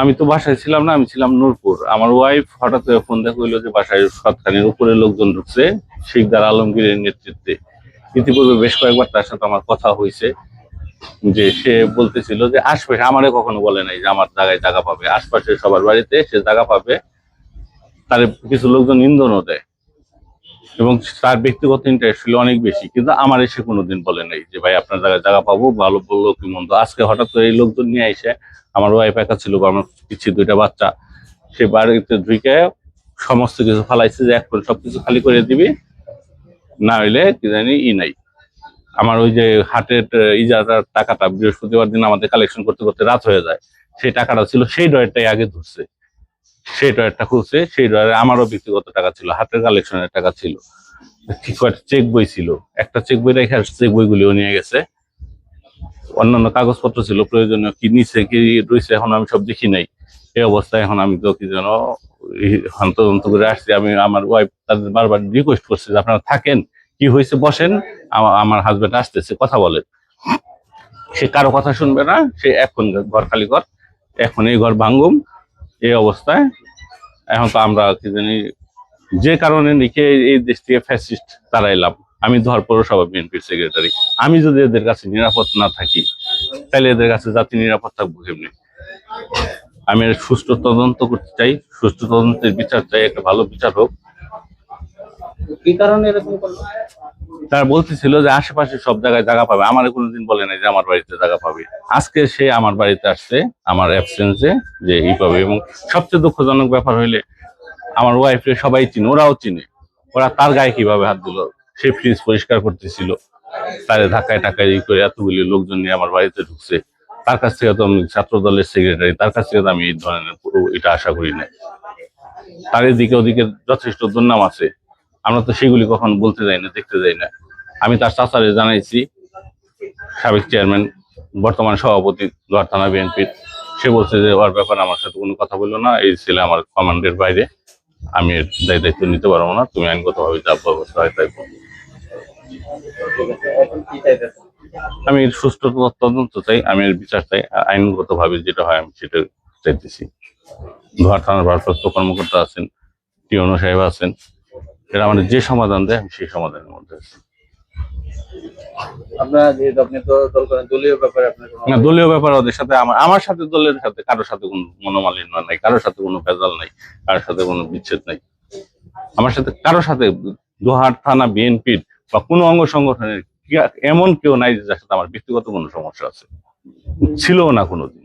আমি তো বাসায় ছিলাম না, আমি ছিলাম নূরপুর। আমার ওয়াইফ হঠাৎ করে ফোন দিয়ে কইলো যে বাসায় সৎখানির উপরে লোকজন ঢুকছে, শিকদার আলমগীরের নেতৃত্বে। ইতিপূর্বে বেশ কয়েকবার তার সাথে আমার কথা হয়েছে, যে সে বলতেছিল যে আশপাশে আমারে কখনো বলে নাই যে আমার জায়গায় জায়গা পাবে। আশপাশে সবার বাড়িতে সে জায়গা পাবে, তার কিছু লোকজন ইন্ধনও দেয়। এবং তার ব্যক্তিগত ইন্টারেস্ট ছিল অনেক বেশি, কিন্তু আমার এসে কোনোদিন বলে নাই যে, ভাই, আপনার জায়গায় জায়গা পাবো, ভালো বলল কি মন্দ? আজকে হঠাৎ করে এই লোকজন নিয়ে এসে আমার ওয়াইফ একা ছিল, বা আমার পিছিয়ে দুইটা বাচ্চা, সে বাড়িতে ঢুকে সমস্ত কিছু ফালাইছে যে এখন সবকিছু খালি করে দিবি, না হইলে কি জানি ই নাই। আমার ওই যে হাটের ইজারার টাকাটা বৃহস্পতিবার দিন আমাদের কালেকশন করতে করতে রাত হয়ে যায়, সেই টাকাটা ছিল, সেই ডয়ারটাই আগে ধরছে। সেই ডয়ারটা খুলছে, সেই ডয়ারে আমারও ব্যক্তিগত টাকা ছিল, হাতের কালেকশনের টাকা ছিল। চেক বই ছিল, একটা চেক বই রেখে চেক বইগুলিও নিয়ে গেছে। অন্যান্য কাগজপত্র ছিল, প্রয়োজনীয় কি নিচে কি রয়েছে, এখন আমি সব দেখি নাই। এই অবস্থায় এখন আমি তো কি যেন হন্তদন্ত করে আসছি। আমি আমার ওয়াইফ তাদের বারবার রিকোয়েস্ট করছে যে আপনারা থাকেন, কি হয়েছে বসেন আমার হাজবেন্ড আসতেছে, কথা বলেন। সে কারও কথা শুনবে না, সে এখন ঘর খালি ঘর, এখন এই ঘর ভাঙ্গুম এই অবস্থায়। এখন তো আমরা কি জানি, যে কারণে লিখে এই দেশ থেকে ফ্যাসিস্ট তাড়াইলাম আমি ধর পৌরসভা বিএনপির সেক্রেটারি আমি যদি এদের কাছে নিরাপদ না থাকি, তাহলে এদের কাছে জাতি নিরাপদ থাকব কেমনি আমি সুষ্ঠু তদন্ত করতে চাই। সুষ্ঠু তদন্তের বিচার চাই। একটা ভালো বিচার হোক। কি কারণে এরকম করল? তারা বলতেছিল যে আশেপাশে সব জায়গায় জায়গা পাবে। আমার কোনোদিন বলে নাই যে আমার বাড়িতে জায়গা পাবে। আজকে সে আমার বাড়িতে আসছে, আমার অ্যাবসেন্সে যে ই পাবে এবং সবচেয়ে দুঃখজনক ব্যাপার হইলে আমার ওয়াইফে সবাই চিনে, ওরাও চিনে। ওরা তার গায়ে কীভাবে হাত দিল, সে ফ্রিজ পরিষ্কার করতেছিল। তারে ধাক্কায় টাকায় ই করে এতগুলি লোকজন নিয়ে আমার বাড়িতে ঢুকছে। তার কাছ থেকে তো আমি ছাত্র দলের সেক্রেটারি তার কাছ থেকে তো আমি এই ধরনের পুরো এটা আশা করি না তার এদিকে ওদিকে যথেষ্ট দুর্নাম আছে। আমরা তো সেগুলি কখনো বলতে যাই না, দেখতে যাই না। আমি তার চাচারে জানাইছি, সাবেক চেয়ারম্যান, বর্তমান সভাপতি, লোহার থানা বিএনপির। সে বলছে যে, ওর ব্যাপারে আমার সাথে কোনো কথা বলল না, এই ছেলে আমার কমান্ডের বাইরে। আমি এর দায় দায়িত্ব নিতে পারব না, তুমি আইনগতভাবে যা ব্যবস্থা হয় তাই আমি সুস্থ তদন্ত চাই, আমি এর বিচার চাই, আইনগতভাবে যেটা হয় আমি সেটা চাইতেছি। লোহার থানার ভারপ্রাপ্ত কর্মকর্তা আছেন, টিওনো সাহেব আছেন এরা আমাদের যে সমাধান দেয় আমি সেই সমাধানের মধ্যে আছি। আপনারা যেহেতু আপনি তো দল করেন দলীয় ব্যাপারে না দলীয় ব্যাপার ওদের সাথে আমার আমার সাথে দলের সাথে কারোর সাথে কোনো মনোমালিন্য নাই কারোর সাথে কোনো ভেজাল নাই কারোর সাথে কোনো বিচ্ছেদ নাই। আমার সাথে কারোর সাথে দোহার থানা বিএনপির বা কোনো অঙ্গ সংগঠনের এমন কেউ নাই যার সাথে আমার ব্যক্তিগত কোনো সমস্যা আছে। ছিলও না কোনোদিন।